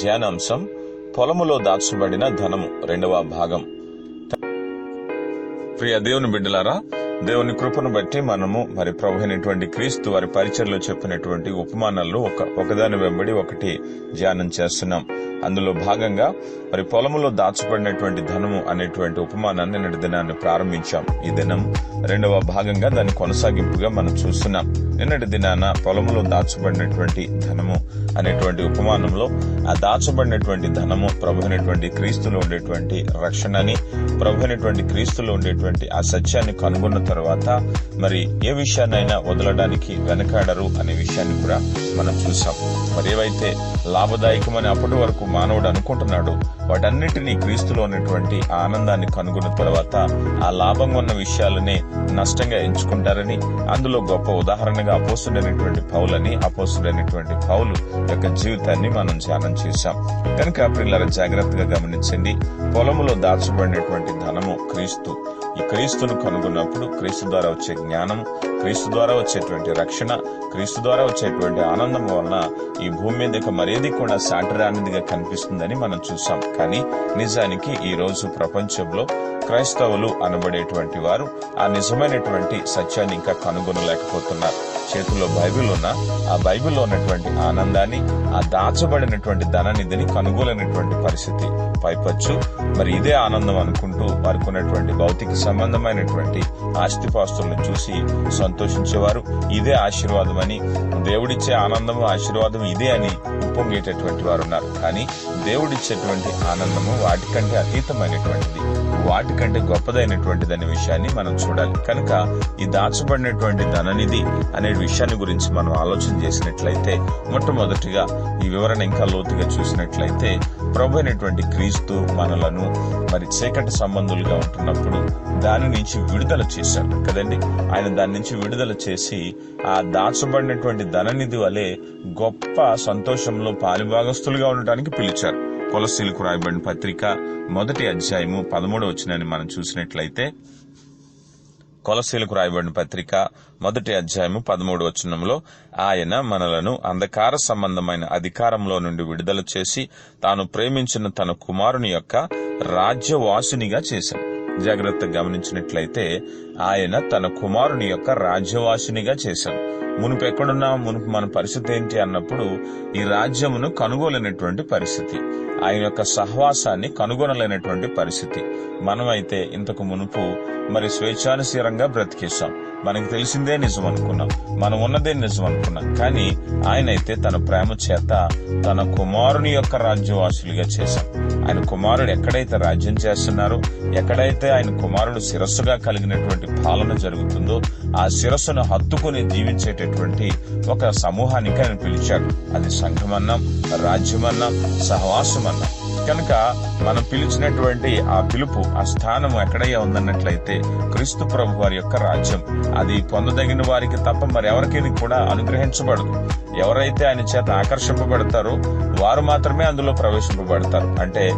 ధ్యానాంశం పొలములో దాచబడిన ధనము రెండవ భాగం. ప్రియ దేవుని బిడ్డలారా దేవుని కృపను బట్టి మనము మరి ప్రభు అయినటువంటి క్రీస్తు వారి పరిచయలో చెప్పినటువంటి ఉపమానాల్లో ఒక ఒకదాని వెంబడి ఒకటి ధ్యానం చేస్తున్నాం. అందులో భాగంగా మరి పొలములో దాచబడినటువంటి ధనము అనేటువంటి ఉపమానాన్ని నిన్నటి దినాన్ని ప్రారంభించాం. ఈ దినం రెండవ భాగంగా దాని కొనసాగింపుగా మనం చూస్తున్నాం. నిన్నటి దినాన పొలములో దాచబడినటువంటి ధనము అనేటువంటి ఉపమానంలో ఆ దాచబడినటువంటి ధనము ప్రభు అయినటువంటి క్రీస్తులో ఉండేటువంటి రక్షణని ప్రభు అయినటువంటి క్రీస్తులో ఉండేటువంటి ఆ సత్యాన్ని కనుగొన్న తర్వాత మరి ఏ విషయాన్నైనా వదలడానికి వెనకాడరు అనే విషయాన్ని కూడా మనం చూసాం. మరి ఏవైతే లాభదాయకమని అప్పటి వరకు మానవుడు అనుకుంటున్నాడు వాటన్నిటినీ క్రీస్తులో ఉన్నటువంటి ఆనందాన్ని కనుగొన్న తర్వాత ఆ లాభం ఉన్న విషయాలనే నష్టంగా ఎంచుకుంటారని అందులో గొప్ప ఉదాహరణగా అపోసుడైనటువంటి పౌలని అపోసుడైనటువంటి పౌలు యొక్క జీవితాన్ని మనం ధ్యానం చేశాం. కనుక పిల్లల జాగ్రత్తగా గమనించండి. పొలములో దాచబడినటువంటి ధనము క్రీస్తు. ఈ క్రీస్తును కనుగొన్నప్పుడు క్రీస్తు ద్వారా వచ్చే జ్ఞానం క్రీస్తు ద్వారా వచ్చేటువంటి రక్షణ క్రీస్తు ద్వారా వచ్చేటువంటి ఆనందం వలన ఈ భూమి మీద మరేది కూడా సాటిరానిదిగా కనిపిస్తుందని మనం చూసాం కానీ నిజానికి ఈ రోజు ప్రపంచంలో క్రైస్తవులు అనబడేటువంటి వారు ఆ నిజమైనటువంటి సత్యాన్ని ఇంకా కనుగొనలేకపోతున్నారు. చేతుల్లో బైబిల్ ఉన్న ఆ బైబిల్లో ఉన్నటువంటి ఆనందాన్ని ఆ దాచబడినటువంటి ధననిధిని కనుగోలైనటువంటి పరిస్థితి పైపచ్చు. మరి ఇదే ఆనందం అనుకుంటూ వారికి ఉన్నటువంటి భౌతిక సంబంధమైనటువంటి ఆస్తిపాస్తులను చూసి సంతోషించేవారు. ఇదే ఆశీర్వాదం అని దేవుడిచ్చే ఆనందము ఆశీర్వాదం ఇదే అని ఉప్పొంగేటటువంటి వారు ఉన్నారు కానీ దేవుడిచ్చేటువంటి ఆనందము వాటికంటే అతీతమైనటువంటిది వాటికంటే గొప్పదైనటువంటిది అనే విషయాన్ని మనం చూడాలి. కనుక ఈ దాచబడినటువంటి ధననిధి అనే విషయాన్ని గురించి మనం ఆలోచన చేసినట్లయితే మొట్టమొదటిగా ఈ వివరణ ఇంకా లోతుగా చూసినట్లయితే ప్రభు అయినటువంటి క్రీస్తు మనలను మరి చీకటి సంబంధులుగా ఉంటున్నప్పుడు దాని నుంచి విడుదల చేశాడు కదండి. ఆయన దాని నుంచి విడుదల చేసి ఆ దాచబడినటువంటి ధననిధి వలె గొప్ప సంతోషంలో పాలిభాగస్తులుగా ఉండటానికి పిలిచారు. కొలసీలకు రాయబడిన పత్రిక మొదటి అధ్యాయము పదమూడవ వచ్చినని మనం చూసినట్లయితే కొలసీలకు రాయబడిన పత్రిక మొదటి అధ్యాయము పదమూడు వచనంలో ఆయన మనలను అంధకార సంబంధమైన అధికారంలో నుండి విడుదల చేసి తాను ప్రేమించిన తన కుమారుని యొక్క రాజ్యవాసునిగా చేశాడు. జాగ్రత్త గమనించినట్లయితే ఆయన తన కుమారుని యొక్క రాజ్యవాసునిగా చేశాడు. మునుపు ఎక్కడున్నా మునుపు మన పరిస్థితి ఏంటి? అన్నప్పుడు ఈ రాజ్యమును కనుగోలేనటువంటి పరిస్థితి. ఆయన యొక్క సహవాసాన్ని కనుగొనలేనటువంటి పరిస్థితి. మనమైతే ఇంతకు మునుపు మరి స్వేచ్ఛానుసీరంగా బ్రతికేశాం. మనకు తెలిసిందే నిజం అనుకున్నాం మనం ఉన్నదే నిజం అనుకున్నాం కానీ ఆయన అయితే తన ప్రేమ చేత తన కుమారుని యొక్క రాజ్యవాసులుగా చేశాం. ఆయన కుమారుడు ఎక్కడైతే రాజ్యం చేస్తున్నారో ఎక్కడైతే ఆయన కుమారుడు శిరస్సుగా కలిగినటువంటి పాలన జరుగుతుందో ఆ శిరస్సును హత్తుకుని జీవించేటటువంటి ఒక సమూహానికి ఆయన పిలిచాడు. అది సంఘమన్నాం రాజ్యమన్నాం సహవాసమన్నాం కనుక మనం పిలిచినటువంటి ఆ పిలుపు ఆ స్థానం ఎక్కడయ్యా ఉందన్నట్లయితే క్రీస్తు ప్రభు వారి యొక్క రాజ్యం. అది పొందదగిన వారికి తప్ప మరి ఎవరికైనా కూడా అనుగ్రహించబడదు. ఎవరైతే ఆయన చేత ఆకర్షింపబడతారో వారు మాత్రమే అందులో ప్రవేశింపబడతారు. అంటే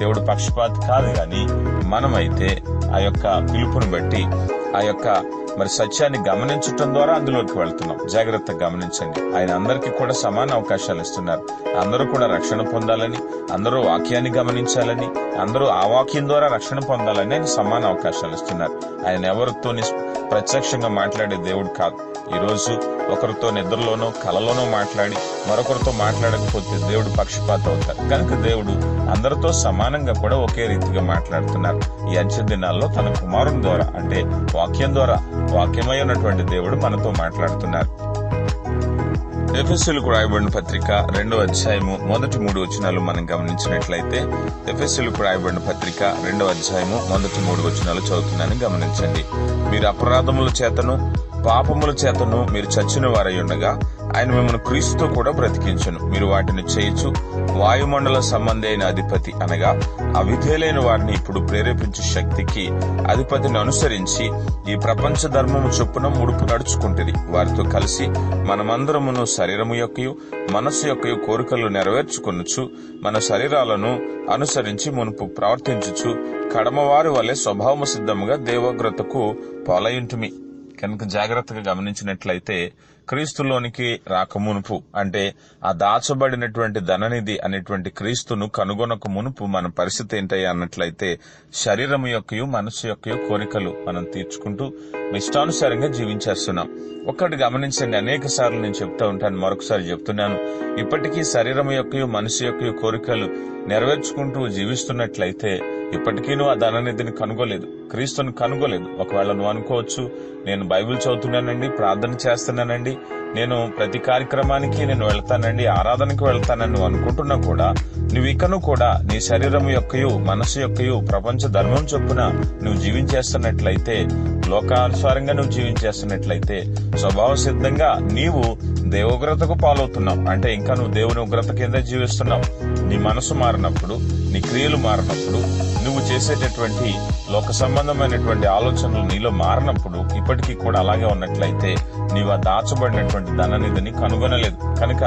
దేవుడు పక్షపాతి కాదు కానీ మనమైతే ఆ యొక్క పిలుపును బట్టి ఆ యొక్క మరి సత్యాన్ని గమనించటం ద్వారా అందులోకి వెళ్తున్నాం. జాగ్రత్తగా గమనించండి. ఆయన అందరికీ కూడా సమాన అవకాశాలు ఇస్తున్నారు. అందరూ కూడా రక్షణ పొందాలని అందరూ వాక్యాన్ని గమనించాలని అందరూ ఆ వాక్యం ద్వారా రక్షణ పొందాలని ఆయన సమాన అవకాశాలు ఇస్తున్నారు. ఆయన ఎవరితో ప్రత్యక్షంగా మాట్లాడే దేవుడు కాదు. ఈరోజు ఒకరితో నిద్రలోనో కలలోనో మాట్లాడి మరొకరితో మాట్లాడకపోతే దేవుడు పక్షపాతం అవుతారు. కనుక దేవుడు అందరితో సమానంగా కూడా ఒకే రీతిగా మాట్లాడుతున్నారు. ఈ అంచె దినాల్లో తన కుమారుని ద్వారా అంటే వాక్యం ద్వారా వాక్యమై ఉన్నటువంటి దేవుడు మనతో మాట్లాడుతున్నారు. ఎఫ్ఎస్సీలకు రాయబడిన పత్రిక రెండో అధ్యాయము మొదటి మూడు వచనాలు మనం గమనించినట్లయితే ఎఫ్ఎస్సీలకు రాయబడిన పత్రిక రెండో అధ్యాయము మొదటి మూడు వచనాలు చదువుతున్నానని గమనించండి. మీరు అపరాధముల చేతను పాపముల చేతను మీరు చచ్చిన వారై ఉండగా ఆయన మిమ్మల్ని క్రీస్తుతో కూడా బ్రతికించును. మీరు వాటిని చేయొచ్చు వాయుమండల సంబంధి అయిన అధిపతి అనగా అవిధేలైన వారిని ఇప్పుడు ప్రేరేపించే శక్తికి అధిపతిని అనుసరించి ఈ ప్రపంచ ధర్మము చొప్పున ముడుపు నడుచుకుంటుంది వారితో కలిసి మనమందరమును శరీరము యొక్కయు మనస్సు యొక్కయు కోరికలు నెరవేర్చుకొనుచు మన శరీరాలను అనుసరించి మునుపు ప్రవర్తించుచు కడమవారి వలె స్వభావము సిద్ధముగా దేవగ్రతకు పాలయుంటుమి. కనుక జాగ్రత్తగా గమనించినట్లయితే క్రీస్తులోనికి రాకమునుపు అంటే ఆ దాచబడినటువంటి ధననిధి అనేటువంటి క్రీస్తును కనుగొనక మునుపు మన పరిస్థితి ఏంటయ్యా అన్నట్లయితే శరీరం యొక్కయు మనసు యొక్క కోరికలు మనం తీర్చుకుంటూ ఇష్టానుసారంగా జీవించేస్తున్నాం. ఒక్కటి గమనించండి అనేక సార్లు నేను చెప్తా ఉంటాను మరొకసారి చెప్తున్నాను. ఇప్పటికీ శరీరం యొక్కయు మనసు యొక్క కోరికలు నెరవేర్చుకుంటూ జీవిస్తున్నట్లయితే ఇప్పటికీ నువ్వు ఆ ధననిధిని కనుగోలేదు. క్రీస్తుని కనుగోలేదు. ఒకవేళ నువ్వు అనుకోవచ్చు నేను బైబిల్ చదువుతున్నానండి ప్రార్థన చేస్తున్నానండి నేను ప్రతి కార్యక్రమానికి నేను వెళ్తానండి ఆరాధనకు వెళ్తానని నువ్వు అనుకుంటున్నా కూడా నువ్వు ఇకను కూడా నీ శరీరం యొక్కయు మనసు యొక్కయు ప్రపంచ ధర్మం చొప్పున నువ్వు జీవించేస్తున్నట్లయితే లోకానుసారంగా నువ్వు జీవించేస్తున్నట్లయితే స్వభావ సిద్ధంగా నీవు దేవోగ్రతకు పాలవుతున్నావు. అంటే ఇంకా నువ్వు దేవుని ఉగ్రత కింద జీవిస్తున్నావు. నీ మనసు మారినప్పుడు నీ క్రియలు మారినప్పుడు నువ్వు చేసేటటువంటి లోక సంబంధమైనటువంటి ఆలోచనలు నీలో మారినప్పుడు ఇప్పటికీ కూడా అలాగే ఉన్నట్లయితే నీవు ఆ దాచబడినటువంటి ధననిధిని కనుగొనలేదు. కనుక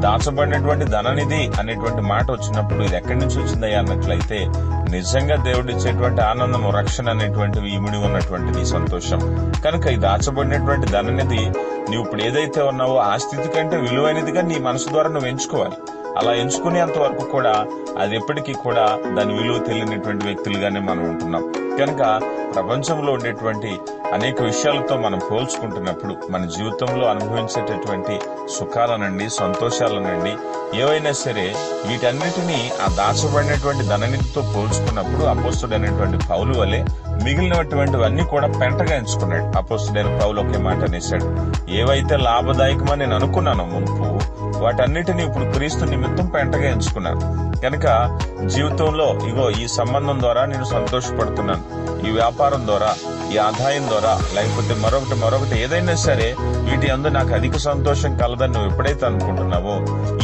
దాచబడినటువంటి ధననిధి అనేటువంటి మాట వచ్చినప్పుడు ఇది ఎక్కడి నుంచి వచ్చిందయ్యా అన్నట్లయితే నిజంగా దేవుడిచ్చేటువంటి ఆనందము రక్షణ అనేటువంటివి ఇమిడి ఉన్నటువంటిది సంతోషం. కనుక ఈ దాచబడినటువంటి ధననిధి నీవు ఇప్పుడు ఏదైతే ఉన్నావో ఆ స్థితి కంటే విలువైనదిగా నీ మనసు ద్వారా నువ్వు ఎంచుకోవాలి. అలా ఎంచుకునేంత వరకు కూడా అది ఎప్పటికీ కూడా దాని విలువ తెలియనటువంటి వ్యక్తులుగానే మనం ఉంటున్నాం. కనుక ప్రపంచంలో ఉండేటువంటి అనేక విషయాలతో మనం పోల్చుకుంటున్నప్పుడు మన జీవితంలో అనుభవించేటటువంటి సుఖాలనండి సంతోషాలనండి ఏవైనా సరే వీటన్నిటినీ ఆ దాచబడినటువంటి ధననిధితో పోల్చుకున్నప్పుడు అపోస్తుడైనటువంటి పౌలు వలె మిగిలినటువంటివన్నీ కూడా పెంటగా ఎంచుకున్నాడు. అపోస్తుడైన పౌలు ఒకే మాట అనేశాడు. ఏవైతే లాభదాయకమని నేను అనుకున్నానో మునుపు వాటన్నిటిని ఇప్పుడు క్రీస్తు నిమిత్తం పెంటగా ఎంచుకున్నాను కనుక జీవితంలో ఇగో ఈ సంబంధం ద్వారా నేను సంతోషపడుతున్నాను. ఈ వ్యాపారం ద్వారా ఈ ఆదాయం ద్వారా లేకపోతే మరొకటి మరొకటి ఏదైనా సరే వీటి అందు నాకు అధిక సంతోషం కలదని నువ్వు ఎప్పుడైతే అనుకుంటున్నావో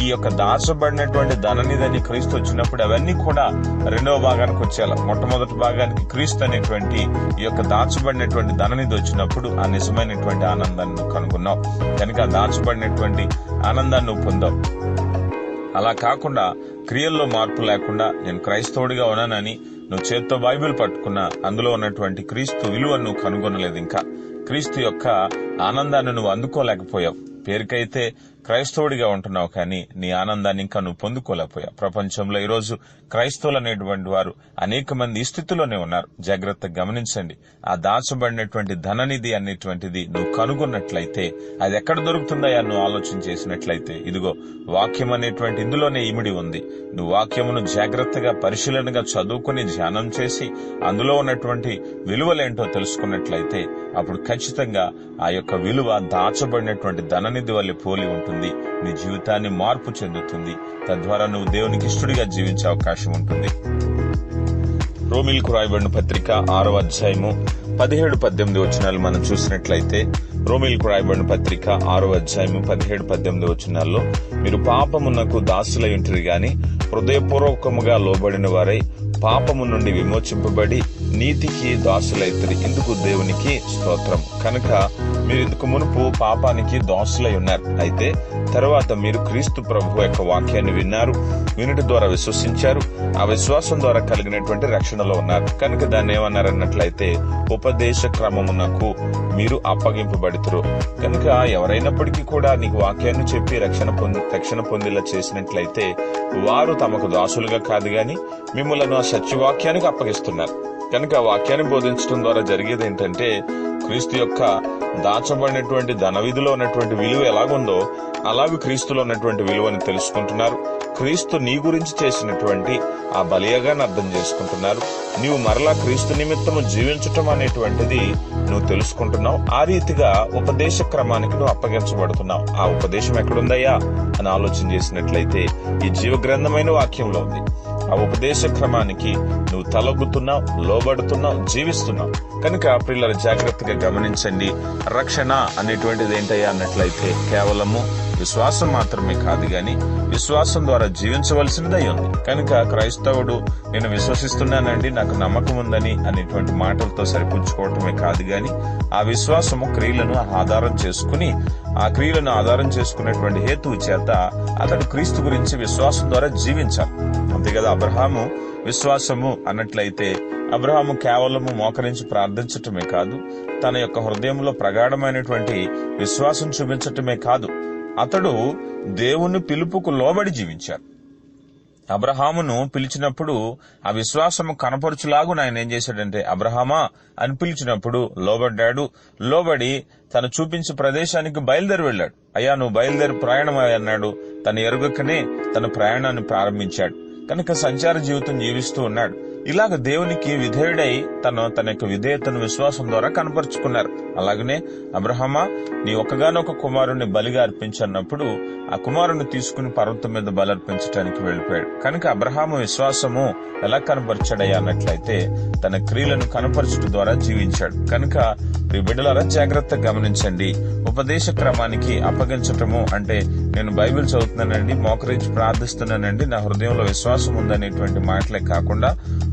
ఈ యొక్క దాచబడినటువంటి ధననిధని క్రీస్తు వచ్చినప్పుడు అవన్నీ కూడా రెండవ భాగానికి వచ్చేలా. మొట్టమొదటి భాగానికి క్రీస్తు అనేటువంటి ఈ యొక్క దాచబడినటువంటి ధననిధి వచ్చినప్పుడు ఆ నిజమైనటువంటి ఆనందాన్ని నువ్వు కనుగొన్నావు. కనుక దాచబడినటువంటి ఆనందాన్ని నువ్వు పొందావు. అలా కాకుండా క్రియల్లో మార్పు లేకుండా నేను క్రైస్తవుడిగా ఉన్నానని నువ్వు చేత్తో బైబిల్ పట్టుకున్నా అందులో ఉన్నటువంటి క్రీస్తు విలువను నువ్వు కనుగొనలేదు ఇంకా. క్రీస్తు యొక్క ఆనందాన్ని నువ్వు అందుకోలేకపోయావు. పేరుకైతే క్రైస్తవుడిగా ఉంటున్నావు కానీ నీ ఆనందాన్ని ఇంకా నువ్వు పొందుకోలేకపోయావు. ప్రపంచంలో ఈరోజు క్రైస్తవులు అనేటువంటి వారు అనేక మంది ఈ స్థితిలోనే ఉన్నారు. జాగ్రత్తగా గమనించండి. ఆ దాచబడినటువంటి ధననిధి అనేటువంటిది నువ్వు కనుగొన్నట్లయితే అది ఎక్కడ దొరుకుతుందయా నువ్వు ఆలోచన చేసినట్లయితే ఇదిగో వాక్యం అనేటువంటి ఇందులోనే ఇమిడి ఉంది. నువ్వు వాక్యమును జాగ్రత్తగా పరిశీలనగా చదువుకుని ధ్యానం చేసి అందులో ఉన్నటువంటి విలువలేంటో తెలుసుకున్నట్లయితే అప్పుడు ఖచ్చితంగా ఆ యొక్క విలువ దాచబడినటువంటి ధననిధి వల్ల పోలి ఉంటుంది. నీ జీవితాన్ని మార్పు చెందుతుంది. తద్వారా నువ్వు దేవునికి ఇష్టడిగా జీవించే అవకాశం ఉంటుంది. రోమిల్కు రాయబడిన పత్రిక ఆరో అధ్యాయము పదిహేడు పద్దెనిమిది వచనాలు మనం చూసినట్లయితే రోమిల్కు రాయబడిన పత్రిక ఆరో అధ్యాయము పదిహేడు పద్దెనిమిది వచనాల్లో మీరు పాపమునకు దాసులై ఉంటారు గాని హృదయపూర్వకముగా లోబడిన వారై పాపము నుండి విమోచింపబడి నీతికి దాసులైతుంది ఇందుకు దేవునికి స్తోత్రం. కనుక మీరు ఇందుకు మునుపు పాపానికి దాసులై ఉన్నారు? అయితే తర్వాత మీరు క్రీస్తు ప్రభు యొక్క వాక్యాన్ని విన్నారు వినుటి ద్వారా విశ్వసించారు ఆ విశ్వాసం ద్వారా కలిగినటువంటి రక్షణలో ఉన్నారు. కనుక దాన్ని ఏమన్నారన్నట్లయితే ఉపదేశ క్రమమునకు మీరు అప్పగింపబడుతురు. కనుక ఎవరైనప్పటికీ కూడా నీకు వాక్యాన్ని చెప్పి రక్షణ పొంది రక్షణ పొందేలా చేసినట్లయితే వారు తమకు దాసులుగా కాదు గాని మిమ్మల్ని ఆ సత్యవాక్యానికి అప్పగిస్తున్నారు. కనుక ఆ వాక్యాన్ని బోధించడం ద్వారా జరిగేది ఏంటంటే క్రీస్తు యొక్క దాచబడినటువంటి ధనవిధిలో ఉన్నటువంటి విలువ ఎలాగుందో అలాగే క్రీస్తులో ఉన్నటువంటి విలువని తెలుసుకుంటున్నారు. క్రీస్తు నీ గురించి చేసినటువంటి ఆ బలియగాన్ని అర్థం చేసుకుంటున్నారు. నీవు మరలా క్రీస్తు నిమిత్తము జీవించటం అనేటువంటిది నువ్వు తెలుసుకుంటున్నావు. ఆ రీతిగా ఉపదేశ క్రమానికి నువ్వు అప్పగించబడుతున్నావు. ఆ ఉపదేశం ఎక్కడుందయ్యా? అని ఆలోచన చేసినట్లయితే ఈ జీవ గ్రంథమైన వాక్యంలో ఉంది. ఆ ఉపదేశ క్రమానికి నువ్వు తలొగ్గుతున్నావు లోబడుతున్నావు జీవిస్తున్నావు. కనుక పిల్లల జాగ్రత్తగా గమనించండి. రక్షణ అనేటువంటిది ఏంటయ్యా అన్నట్లయితే కేవలము విశ్వాసం మాత్రమే కాదు గాని విశ్వాసం ద్వారా జీవించవలసినదై ఉంది. కనుక క్రైస్తవుడు నేను విశ్వసిస్తున్నానండి నాకు నమ్మకం ఉందని అనేటువంటి మాటలతో సరిపుచ్చుకోవటమే కాదు గాని ఆ విశ్వాసము క్రియలను ఆధారం చేసుకుని ఆ క్రియలను ఆధారం చేసుకునేటువంటి హేతువు చేత అతడు క్రీస్తు గురించి విశ్వాసం ద్వారా జీవించాలి. అంతే కదా అబ్రహాము విశ్వాసము అన్నట్లయితే అబ్రహాము కేవలము మోకరించి ప్రార్థించటమే కాదు తన యొక్క హృదయంలో ప్రగాఢమైనటువంటి విశ్వాసం చూపించటమే కాదు అతడు దేవుని పిలుపుకు లోబడి జీవించాడు అబ్రహామును పిలిచినప్పుడు ఆ విశ్వాసము కనపరుచులాగు ఆయన ఏం చేశాడంటే అబ్రహామా అని పిలిచినప్పుడు లోబడ్డాడు. లోబడి తను చూపించే ప్రదేశానికి బయలుదేరి వెళ్ళాడు. అయ్యా నువ్వు బయలుదేరి ప్రయాణం అన్నాడు. తన ఎరుగకనే తన ప్రయాణాన్ని ప్రారంభించాడు. కనుక సంచార జీవితం జీవిస్తూ ఉన్నాడు. ఇలాగ దేవునికి విధేయుడై తను తన యొక్క విధేయతను విశ్వాసం ద్వారా కనపరుచుకున్నారు. అలాగనే అబ్రహమా నీ ఒక్కగానొక కుమారుణ్ణి బలిగా అర్పించన్నప్పుడు ఆ కుమారుని తీసుకుని పర్వతం మీద బలర్పించడానికి వెళ్ళిపోయాడు. కనుక అబ్రహాము విశ్వాసము ఎలా కనపరిచాడయ్యా అన్నట్లయితే తన క్రియలను కనపరచుట ద్వారా జీవించాడు. కనుక మీ బిడ్డలారా జాగ్రత్త గమనించండి. ఉపదేశ క్రమానికి అప్పగించటము అంటే నేను బైబిల్ చదువుతున్నానండి మోకరించి ప్రార్థిస్తున్నానండి నా హృదయంలో విశ్వాసం ఉందనేటువంటి మాటలే కాకుండా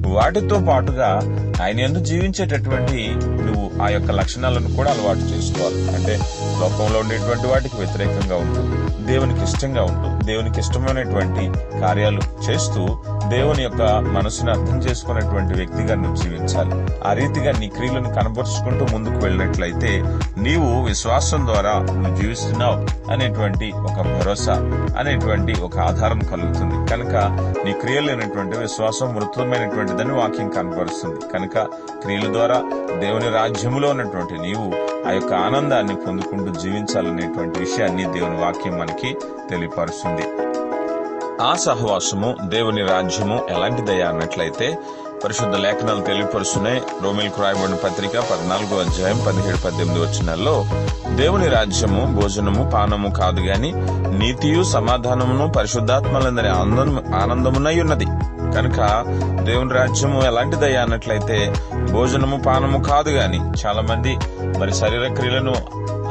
వాటితో పాటుగా ఆయన ఎందుకు జీవించేటటువంటి ఆ యొక్క లక్షణాలను కూడా అలవాటు చేసుకోవాలి. అంటే లోకంలో ఉండేటువంటి వాటికి వ్యతిరేకంగా ఉంటుంది దేవునికి ఇష్టంగా ఉంటుంది దేవునికి ఇష్టమైనటువంటి కార్యాలు చేస్తూ దేవుని యొక్క మనసును అర్థం చేసుకునేటువంటి వ్యక్తిగా నువ్వు జీవించాలి. ఆ రీతిగా నీ క్రియలను కనబరుచుకుంటూ ముందుకు వెళ్ళినట్లయితే నీవు విశ్వాసం ద్వారా నువ్వు జీవిస్తున్నావు అనేటువంటి ఒక భరోసా అనేటువంటి ఒక ఆధారం కలుగుతుంది. కనుక నీ క్రియలు లేనటువంటి విశ్వాసం మృతమైనటువంటిదని వాక్యం కనపరుస్తుంది కనుక క్రియల ద్వారా దేవుని రాజ్యములో ఉన్నటువంటి నీవు ఆ యొక్క ఆనందాన్ని పొందుకుంటూ జీవించాలనేటువంటి విషయాన్ని దేవుని వాక్యం మనకి తెలియపరుస్తుంది. ఆ సహవాసము దేవుని రాజ్యము ఎలాంటిదయ్యా అన్నట్లయితే పరిశుద్ధ లేఖనాలు తెలియపరుస్తున్నాయి. రోమిల్కు రాయబడిన పత్రిక పద్నాలుగో అధ్యాయం పదిహేడు పద్దెనిమిది వచ్చినాల్లో దేవుని రాజ్యము భోజనము పానము కాదు గాని నీతియు సమాధానమును పరిశుద్ధాత్మలందరి ఆనందం ఆనందమునై ఉన్నది. కనుక దేవుని రాజ్యము ఎలాంటిదయ్యా అన్నట్లయితే భోజనము పానము కాదు గాని చాలా మంది మరి శరీర క్రియలను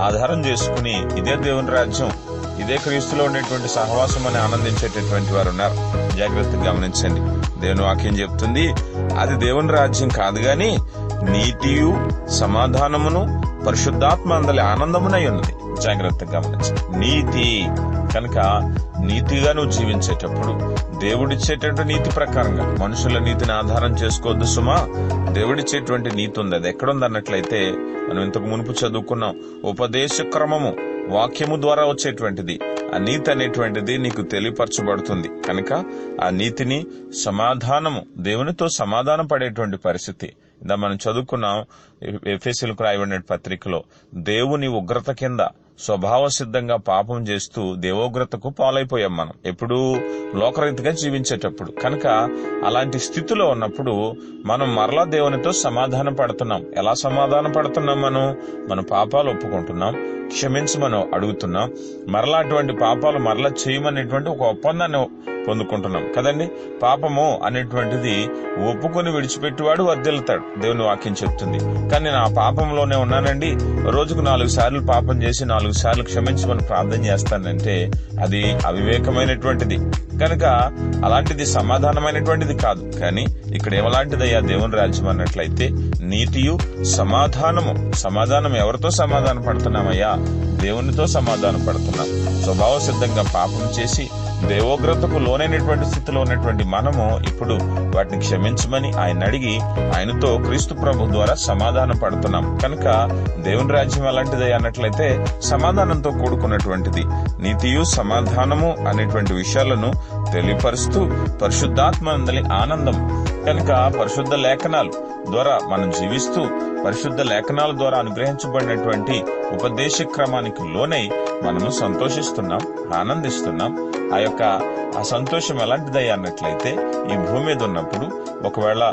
ఆధారం చేసుకుని ఇదే దేవుని రాజ్యం ఇదే క్రీస్తులో ఉండేటువంటి సహవాసం అని ఆనందించేటటువంటి వారు ఉన్నారు. జాగ్రత్తగా గమనించండి. దేవుని వాక్యం చెప్తుంది అది దేవుని రాజ్యం కాదు గాని నీతియు సమాధానమును పరిశుద్ధాత్మ అందలి ఆనందమునై ఉన్నది. జాగ్రత్తగా గమనించండి. నీతి కనుక నీతిగా నువ్వు జీవించేటప్పుడు దేవుడిచ్చేటటువంటి నీతి ప్రకారంగా. మనుషుల నీతిని ఆధారం చేసుకోవద్దు సుమా. దేవుడిచ్చేటువంటి నీతి ఉంది. అది ఎక్కడుందన్నట్లయితే మనం ఇంతకు మునుపు చదువుకున్నాం. ఉపదేశ క్రమము వాక్యము ద్వారా వచ్చేటువంటిది. ఆ నీతి అనేటువంటిది నీకు తెలియపరచబడుతుంది. కనుక ఆ నీతిని సమాధానము దేవునితో సమాధానం పడేటువంటి పరిస్థితి. ఇందా మనం చదువుకున్నాం ఎఫ్ఎస్ఎల్కు రాయబడిన పత్రికలో దేవుని ఉగ్రత కింద స్వభావ సిద్ధంగా పాపం చేస్తూ దేవోగ్రతకు పాలైపోయాం మనం. ఎప్పుడూ లోకరీతిగా జీవించేటప్పుడు. కనుక అలాంటి స్థితిలో ఉన్నప్పుడు మనం మరలా దేవునితో సమాధానం పడుతున్నాం ఎలా సమాధానం పడుతున్నాం మనం? మన పాపాలు ఒప్పుకుంటున్నాం. క్షమించమని అడుగుతున్నాం. మరలా అటువంటి పాపాలు మరలా చేయమనేటువంటి ఒక ఒప్పందాన్ని పొందుకుంటున్నాం. కదండి? పాపము అనేటువంటిది ఒప్పుకొని విడిచిపెట్టేవాడు వర్దిల్తాడు దేవుని వాక్యం చెప్తుంది. కానీ నేను ఆ పాపంలోనే ఉన్నానండి. రోజుకు నాలుగు సార్లు పాపం చేసి నాలుగు సార్లు క్షమించమని ప్రార్థన చేస్తానంటే అది అవివేకమైనటువంటిది. కనుక అలాంటిది సమాధానమైనటువంటిది కాదు. కానీ ఇక్కడ ఏమలాంటిదయ్యా? దేవుని రాజ్యం అన్నట్లయితే నీతియు సమాధానము. సమాధానం ఎవరితో సమాధాన పడుతున్నామయ్యా దేవునితో సమాధానం పడుతున్నాం. స్వభావ సిద్ధంగా పాపం చేసి దేవోగ్రతకు లోనైనటువంటి స్థితిలో ఉన్నటువంటి మనము ఇప్పుడు వాటిని క్షమించమని ఆయన అడిగి ఆయనతో క్రీస్తు ప్రభు ద్వారా సమాధానం పడుతున్నాం. కనుక దేవుని రాజ్యం అలాంటిదే అన్నట్లయితే సమాధానంతో కూడుకున్నటువంటిది. నీతియు సమాధానము అనేటువంటి విషయాలను తెలియపరుస్తూ పరిశుద్ధాత్మ ఆనందం. కనుక పరిశుద్ధ లేఖనాలు ద్వారా మనం జీవిస్తూ పరిశుద్ధ లేఖనాల ద్వారా అనుగ్రహించబడినటువంటి ఉపదేశ క్రమానికి లోనై మనము సంతోషిస్తున్నాం ఆనందిస్తున్నాం. ఆ యొక్క ఆ సంతోషం ఎలాంటిదయ్యా అన్నట్లయితే ఈ భూమి మీద ఉన్నప్పుడు ఒకవేళ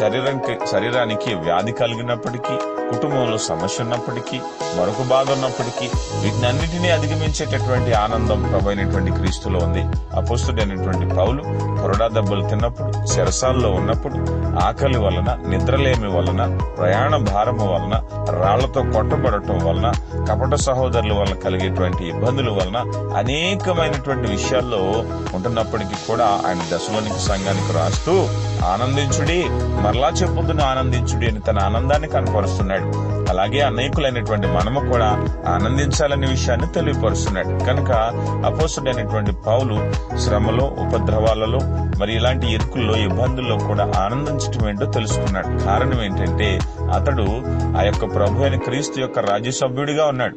శరీరానికి శరీరానికి వ్యాధి కలిగినప్పటికీ కుటుంబంలో సమస్య ఉన్నప్పటికీ మరొక బాధ ఉన్నప్పటికీ వీటినన్నిటినీ అధిగమించేటటువంటి ఆనందం ప్రభైనటువంటి క్రీస్తులో ఉంది. అపోస్తుడైనటువంటి పౌలు కొరడా దెబ్బలు తిన్నప్పుడు శరసాల్లో ఉన్నప్పుడు ఆకలి వలన నిద్రలేమి వలన ప్రయాణ భారము వలన రాళ్ళతో కొట్టబడటం వలన కపట సహోదరుల వలన కలిగేటువంటి ఇబ్బందుల వలన అనేకమైనటువంటి విషయాల్లో ఉంటున్నప్పటికీ కూడా ఆయన దశలోనికి సంఘానికి రాస్తూ ఆనందించుడి మరలా చెప్పుదును ఆనందించుడి అని తన ఆనందాన్ని కనపరుస్తున్నాడు. అలాగే అనేకులైనటువంటి మనము కూడా ఆనందించాలనే విషయాన్ని తెలియపరుస్తున్నాడు. కనుక అపోసుడైనటువంటి పౌలు శ్రమలో ఉపద్రవాలలో మరి ఇలాంటి ఇరుకుల్లో ఇబ్బందుల్లో కూడా ఆనందించటం ఏంటో తెలుసుకున్నాడు. కారణం ఏంటంటే అతడు ఆ యొక్క ప్రభు అయిన క్రీస్తు యొక్క రాజ్యసభ్యుడిగా ఉన్నాడు.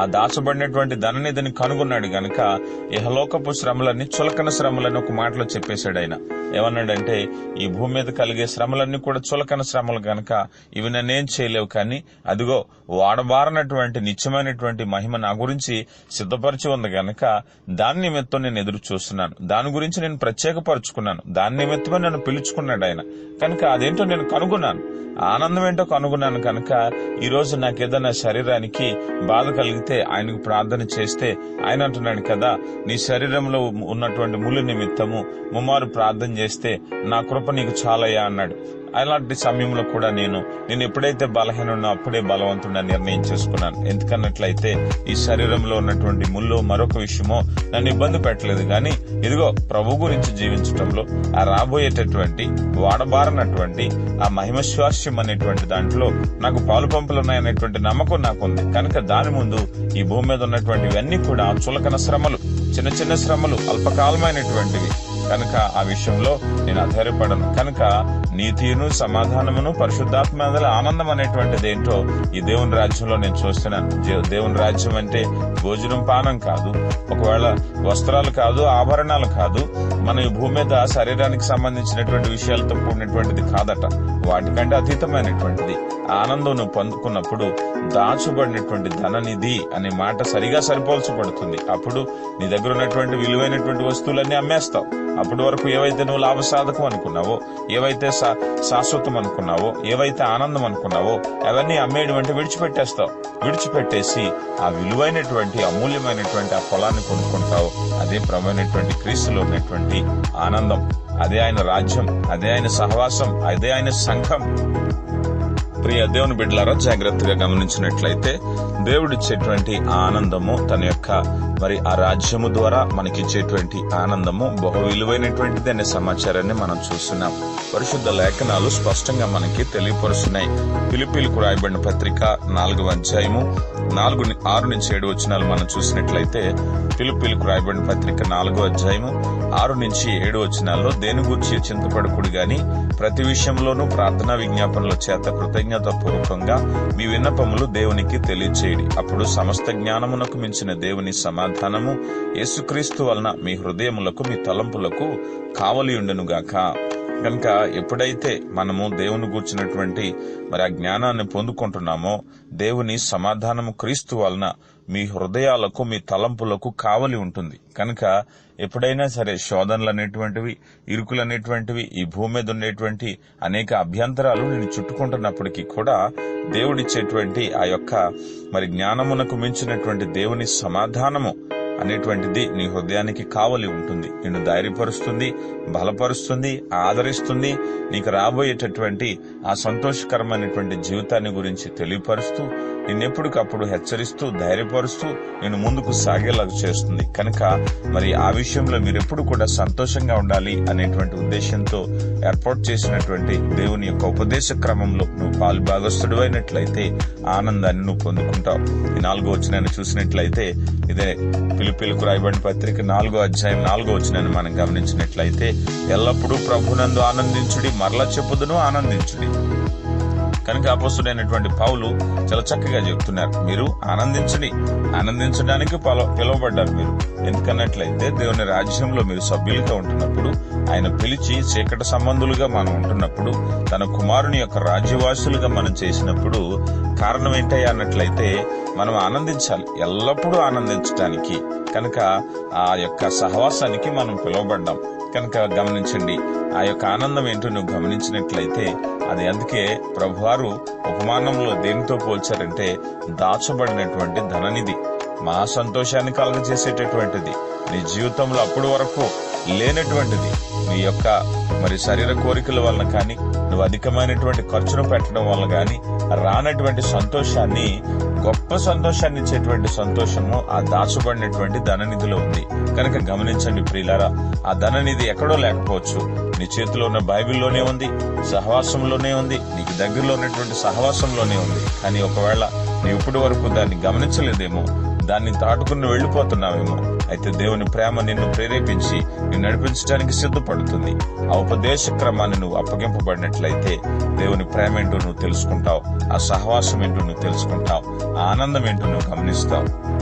ఆ దాచబడినటువంటి ధననిధిని కనుగొన్నాడు. గనక ఇహలోకపు శ్రమలన్నీ చులకన శ్రమలని ఒక మాటలో చెప్పేశాడు ఆయన. ఏమన్నాడంటే ఈ భూమి మీద కలిగే శ్రమలన్నీ కూడా చులకన శ్రమలు గనక ఇవి నన్నేం చేయలేవు కానీ అదిగో వాడబారనటువంటి నిత్యమైనటువంటి మహిమ నా గురించి సిద్ధపరిచి ఉంది గనక దాని నిమిత్తం నేను ఎదురు చూస్తున్నాను. దాని గురించి నేను ప్రత్యేకపరుచుకున్నాను. దాని నిమిత్తమే నన్ను పిలుచుకున్నాడు ఆయన. కనుక అదేంటో నేను కనుగొన్నాను. ఆనందం ఏంటో కనుగొన్నాను కనుక ఈ రోజు నాకేదైనా శరీరానికి బాధ కలిగితే ఆయనకు ప్రార్థన చేస్తే ఆయన అంటున్నాడు కదా నీ శరీరంలో ఉన్నటువంటి ముళ్ళు నిమిత్తము ముమ్మారు ప్రార్థన చేస్తే నా కృప నీకు చాలయ్యా అన్నాడు. అలాంటి సమయంలో కూడా నేను నేను ఎప్పుడైతే బలహీనో అప్పుడే బలవంతుడని నిర్ణయం చేసుకున్నాను. ఎందుకన్నట్లయితే ఈ శరీరంలో ఉన్నటువంటి ముళ్ళు మరొక విషయమో నన్ను ఇబ్బంది పెట్టలేదు. కానీ ఇదిగో ప్రభు గురించి జీవించటంలో ఆ రాబోయేటటువంటి వాడబారనటువంటి ఆ మహిమశ్వాస్యం అనేటువంటి దాంట్లో నాకు పాలు పంపులు ఉన్నాయనేటువంటి నమ్మకం నాకుంది. కనుక దాని ముందు ఈ భూమి మీద ఉన్నటువంటివన్నీ కూడా చులకన శ్రమలు చిన్న చిన్న శ్రమలు అల్పకాలమైనటువంటివి కనుక ఆ విషయంలో నేను ఆధారపడను. కనుక నీతిను సమాధానమును పరిశుద్ధాత్మ ఆనందం అనేటువంటిది ఏంటో ఈ దేవుని రాజ్యంలో నేను చూస్తున్నాను. దేవుని రాజ్యం అంటే భోజనం పానం కాదు ఒకవేళ వస్త్రాలు కాదు ఆభరణాలు కాదు మన ఈ భూమి మీద శరీరానికి సంబంధించినటువంటి విషయాలతో కూడినటువంటిది కాదట. వాటికంటే అతీతమైనటువంటిది. ఆనందం నువ్వు పొందుకున్నప్పుడు దాచుబడినటువంటి ధననిధి అనే మాట సరిగా సరిపోల్చబడుతుంది. అప్పుడు నీ దగ్గర ఉన్నటువంటి విలువైనటువంటి వస్తువులన్నీ అమ్మేస్తావు. అప్పటి వరకు ఏవైతే నువ్వు లాభసాధకం అనుకున్నావో ఏవైతే శా- శాశ్వతం అనుకున్నావో ఏవైతే ఆనందం అనుకున్నావో అవన్నీ అమ్మేయడం అంటే విడిచిపెట్టేస్తావు. విడిచిపెట్టేసి ఆ విలువైనటువంటి అమూల్యమైనటువంటి ఆ పొలాన్ని కొనుక్కుంటావు. అదే ప్రమైనటువంటి క్రీస్తులో ఉన్నటువంటి ఆనందం. అదే ఆయన రాజ్యం. అదే ఆయన సహవాసం. అదే ఆయన సంఘం. ప్రియ దేవుని బిడ్డలారా జాగ్రత్తగా గమనించినట్లయితే దేవుడిచ్చేటువంటి ఆనందము తన యొక్క మరి ఆ రాజ్యము ద్వారా మనకిచ్చేటువంటి ఆనందము బహు విలువైనటువంటిది అనే సమాచారాన్ని మనం చూస్తున్నాం. పరిశుద్ధ లేఖనాలు స్పష్టంగా మనకి తెలియపరుస్తున్నాయి. పిలిపిలకు రాయబడిన పత్రిక నాలుగవ అధ్యాయము నాలుగు ఆరు నుంచి ఏడు వచనాలు మనం చూసినట్లయితే పిలుపులకు రాయబడిన పత్రిక నాలుగో అధ్యాయము ఆరు నుంచి ఏడు వచనాల్లో దేని గురించి చింతపడకుడు గాని ప్రతి విషయంలోనూ ప్రార్థనా విజ్ఞాపనల చేత కృతజ్ఞత పూర్వకంగా మీ విన్నపములు దేవునికి తెలియచేయడి. అప్పుడు సమస్త జ్ఞానమునకు మించిన దేవుని సమాధానము యేసుక్రీస్తు వలన మీ హృదయములకు మీ తలంపులకు కావలియుండెనుగాక కనుక ఎప్పుడైతే మనము దేవుని గూర్చినటువంటి మరి ఆ జ్ఞానాన్ని పొందుకుంటున్నామో దేవుని సమాధానము క్రీస్తు వలన మీ హృదయాలకు మీ తలంపులకు కావలి ఉంటుంది. కనుక ఎప్పుడైనా సరే శోధనలు అనేటువంటివి ఇరుకులు అనేటువంటివి ఈ భూమి మీద ఉండేటువంటి అనేక అభ్యంతరాలు నేను చుట్టుకుంటున్నప్పటికీ కూడా దేవుడిచ్చేటువంటి ఆ యొక్క మరి జ్ఞానమునకు మించినటువంటి దేవుని సమాధానము అనేటువంటిది నీ హృదయానికి కావలి ఉంటుంది. నిన్ను ధైర్యపరుస్తుంది బలపరుస్తుంది ఆదరిస్తుంది. నీకు రాబోయేటటువంటి ఆ సంతోషకరమైనటువంటి జీవితాన్ని గురించి తెలియపరుస్తూ నిన్నెప్పటికప్పుడు హెచ్చరిస్తూ ధైర్యపరుస్తూ నేను ముందుకు సాగేలాగా చేస్తుంది. కనుక మరి ఆ విషయంలో మీరెప్పుడు కూడా సంతోషంగా ఉండాలి అనేటువంటి ఉద్దేశంతో ఏర్పాటు చేసినటువంటి దేవుని యొక్క ఉపదేశ క్రమంలో నువ్వు పాలు భాగస్థుడు అయినట్లయితే ఆనందాన్ని నువ్వు పొందుకుంటావు. ఈ నాలుగో వచ్చినాన్ని చూసినట్లయితే ఇదే పిలుపులకు రాయబడిన పత్రిక నాలుగో అధ్యాయం నాలుగో వచ్చినాన్ని మనం గమనించినట్లయితే ఎల్లప్పుడూ ప్రభునందు ఆనందించుడి మరలా చెప్పుదును ఆనందించుడి. కనుక అపస్తుడైనటువంటి పావులు చాలా చక్కగా చెప్తున్నారు. మీరు ఆనందించండి. ఆనందించడానికి పిలువబడ్డారు మీరు. ఎందుకన్నట్లయితే దేవుని రాజ్యంలో మీరు సభ్యులుగా ఉంటున్నప్పుడు ఆయన పిలిచి చీకటి సంబంధులుగా మనం ఉంటున్నప్పుడు తన కుమారుని యొక్క రాజ్యవాసులుగా మనం చేసినప్పుడు కారణం ఏంటయ్యా అన్నట్లయితే మనం ఆనందించాలి. ఎల్లప్పుడూ ఆనందించడానికి కనుక ఆ యొక్క సహవాసానికి మనం పిలువబడ్డాం. కనుక గమనించండి. ఆ యొక్క ఆనందం ఏంటో నువ్వు గమనించినట్లయితే అది అందుకే ప్రభువారు ఉపమానంలో దేనితో పోల్చారంటే దాచబడినటువంటి ధననిధి మా సంతోషాన్ని కలగజేసేటటువంటిది నీ జీవితంలో అప్పుడు వరకు లేనటువంటిది నీ యొక్క మరి శరీర కోరికల వలన కానీ నువ్వు అధికమైనటువంటి ఖర్చును పెట్టడం వలన కానీ రానటువంటి సంతోషాన్ని గొప్ప సంతోషాన్ని ఇచ్చేటువంటి సంతోషము ఆ దాచబడినటువంటి ధననిధిలో ఉంది. కనుక గమనించండి ప్రియులారా ఆ ధననిధి ఎక్కడో లేకపోవచ్చు. నీ చేతిలో ఉన్న బైబిల్లోనే ఉంది సహవాసంలోనే ఉంది నీకు దగ్గరలో ఉన్నటువంటి సహవాసంలోనే ఉంది. కానీ ఒకవేళ నీ ఇప్పటి వరకు దాన్ని గమనించలేదేమో దాన్ని దాటుకుని వెళ్ళిపోతున్నావేమో అయితే దేవుని ప్రేమ నిన్ను ప్రేరేపించి నిన్ను నడిపించడానికి సిద్ధపడుతుంది. ఆ ఉపదేశ క్రమాన్ని నువ్వు అప్పగింపబడినట్లయితే దేవుని ప్రేమ ఏంటో నువ్వు తెలుసుకుంటావు. ఆ సహవాసం ఏంటో నువ్వు తెలుసుకుంటావు. ఆ ఆనందం ఏంటో నువ్వు గమనిస్తావు.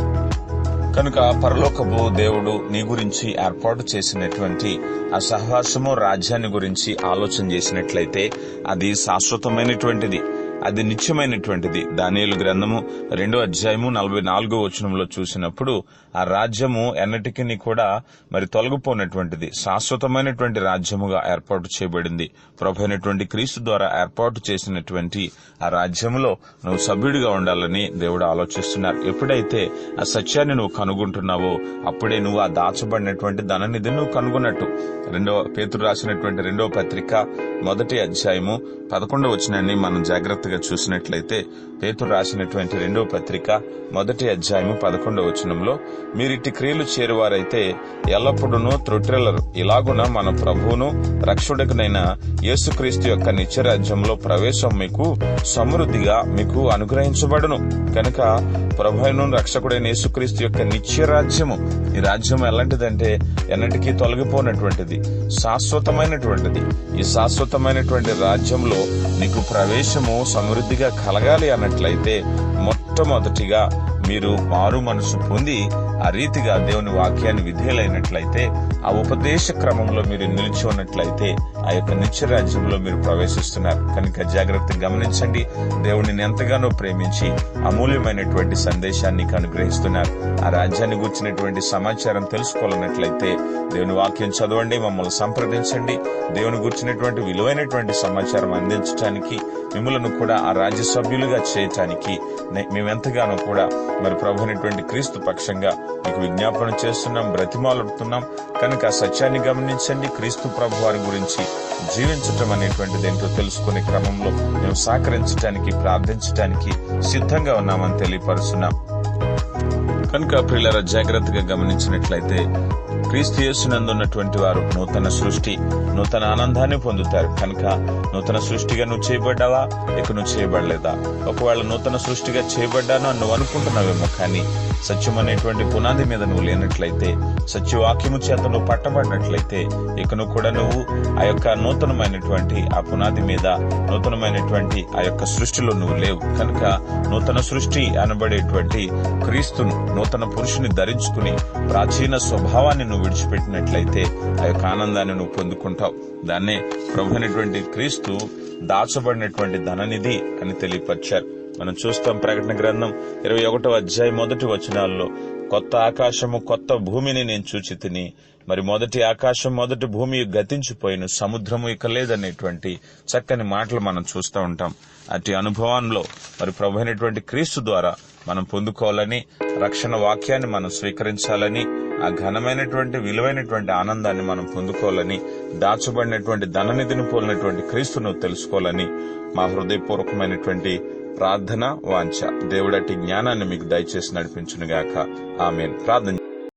కనుక పరలోకపు దేవుడు నీ గురించి ఏర్పాటు చేసినటువంటి ఆ సహవాసము రాజ్యాన్ని గురించి ఆలోచన చేసినట్లయితే అది శాశ్వతమైనటువంటిది. అది నిత్యమైనటువంటిది. దానియలు గ్రంథము రెండో అధ్యాయము నలభై నాలుగో వచనంలో చూసినప్పుడు ఆ రాజ్యము ఎన్నటికీ కూడా మరి తొలగిపోయినటువంటిది శాశ్వతమైనటువంటి రాజ్యముగా ఏర్పాటు చేయబడింది. ప్రభు అయినటువంటి క్రీస్తు ద్వారా ఏర్పాటు చేసినటువంటి ఆ రాజ్యములో నువ్వు సభ్యుడిగా ఉండాలని దేవుడు ఆలోచిస్తున్నారు. ఎప్పుడైతే ఆ సత్యాన్ని నువ్వు కనుగొంటున్నావో అప్పుడే నువ్వు ఆ దాచబడినటువంటి ధననిధి నువ్వు కనుగొన్నట్టు. రెండవ పేతురు రాసినటువంటి రెండవ పత్రిక మొదటి అధ్యాయము పదకొండవ వచనాన్ని మనం జాగ్రత్తగా చూసినట్లయితే పేతురు రాసినటువంటి రెండవ పత్రిక మొదటి అధ్యాయము పదకొండవ వచనంలో మీరిటి క్రియలు చేరువారైతే ఎల్లప్పుడూ త్రుట్రెలరు ఇలాగున మన ప్రభువును రక్షకుడికనైన యేసుక్రీస్తు యొక్క నిత్యరాజ్యంలో ప్రవేశం మీకు సమృద్ధిగా మీకు అనుగ్రహించబడును. కనుక ప్రభువును రక్షకుడైన యేసుక్రీస్తు యొక్క నిత్యరాజ్యము ఈ రాజ్యం ఎలాంటిదంటే ఎన్నటికీ తొలగిపోయినటువంటిది శాశ్వతమైనటువంటిది. ఈ శాశ్వతమైనటువంటి రాజ్యంలో నీకు ప్రవేశము సమృద్ధిగా కలగాలి అన్నట్టు అన్నట్లయితే మొట్టమొదటిగా మీరు మారు మనసు పొంది ఆ రీతిగా దేవుని వాక్యాన్ని విధేయులైనట్లయితే ఆ ఉపదేశ క్రమంలో మీరు నిలిచి ఉన్నట్లయితే ఆ యొక్క నిత్య రాజ్యంలో మీరు ప్రవేశిస్తున్నారు. కనుక జాగ్రత్తగా గమనించండి. దేవుడిని ఎంతగానో ప్రేమించి అమూల్యమైనటువంటి సందేశాన్ని అనుగ్రహిస్తున్నారు. ఆ రాజ్యాన్ని గుర్చినటువంటి సమాచారం తెలుసుకోవాలన్నట్లయితే దేవుని వాక్యం చదవండి మమ్మల్ని సంప్రదించండి. దేవుని గుర్చినటువంటి విలువైనటువంటి సమాచారం అందించడానికి మిమ్మలను కూడా ఆ రాజ్య సభ్యులుగా చేయటానికి మేము మేమెంతగానో కూడా మరి ప్రభునటువంటి క్రీస్తు పక్షంగా మీకు విజ్ఞాపన చేస్తున్నాం బ్రతిమాలుడుతున్నాం. కనుక ఆ సత్యాన్ని గమనించండి. క్రీస్తు ప్రభు వారి గురించి జీవించటం అనేటువంటిది ఏంటో తెలుసుకునే క్రమంలో మేము సహకరించడానికి ప్రార్థించడానికి సిద్ధంగా ఉన్నామని తెలియపరుస్తున్నాం. కనుక ప్రియుల జాగ్రత్తగా గమనించినట్లయితే క్రీస్తు యేసునందున్నటువంటి వారు నూతన సృష్టి నూతన ఆనందాన్ని పొందుతారు. కనుక నూతన సృష్టిగా నువ్వు చేయబడ్డావా? ఇక నువ్వు చేయబడలేదా? ఒకవేళ నూతన సృష్టిగా చేయబడ్డాను అని నువ్వు అనుకుంటున్నావేమో కానీ సత్యం అనేటువంటి పునాది మీద నువ్వు లేనట్లయితే సత్యవాక్యము చేత నువ్వు పట్టబడినట్లయితే ఇక నువ్వు కూడా నువ్వు ఆ యొక్క నూతనమైనటువంటి ఆ పునాది మీద నూతనమైనటువంటి ఆ యొక్క సృష్టిలో నువ్వు లేవు. కనుక నూతన సృష్టి అనబడేటువంటి క్రీస్తును నూతన పురుషుని ధరించుకుని ప్రాచీన స్వభావాన్ని నువ్వు విడిచిపెట్టినట్లయితే ఆ యొక్క ఆనందాన్ని నువ్వు పొందుకుంటావు. దాన్నే ప్రభు అనేటువంటి క్రీస్తు దాచబడినటువంటి ధననిధి అని తెలియపరిచారు. మనం చూస్తాం ప్రకటన గ్రంథం ఇరవై ఒకటో అధ్యాయ మొదటి వచనాల్లో కొత్త ఆకాశము కొత్త భూమిని నేను చూచి తిని మరి మొదటి ఆకాశం మొదటి భూమి గతించిపోయిన సముద్రము ఇక లేదనేటువంటి చక్కని మాటలు మనం చూస్తూ ఉంటాం. అటు అనుభవంలో మరి ప్రభు అయినటువంటి క్రీస్తు ద్వారా మనం పొందుకోవాలని రక్షణ వాక్యాన్ని మనం స్వీకరించాలని ఆ ఘనమైనటువంటి విలువైనటువంటి ఆనందాన్ని మనం పొందుకోవాలని దాచబడినటువంటి ధననిధిని పోలినటువంటి క్రీస్తును తెలుసుకోవాలని మా హృదయపూర్వకమైనటువంటి ప్రార్థన వాంఛ. దేవుడటి జ్ఞానాన్ని మీకు దయచేసి నడిపించునుగాక. ఆమె ప్రార్థన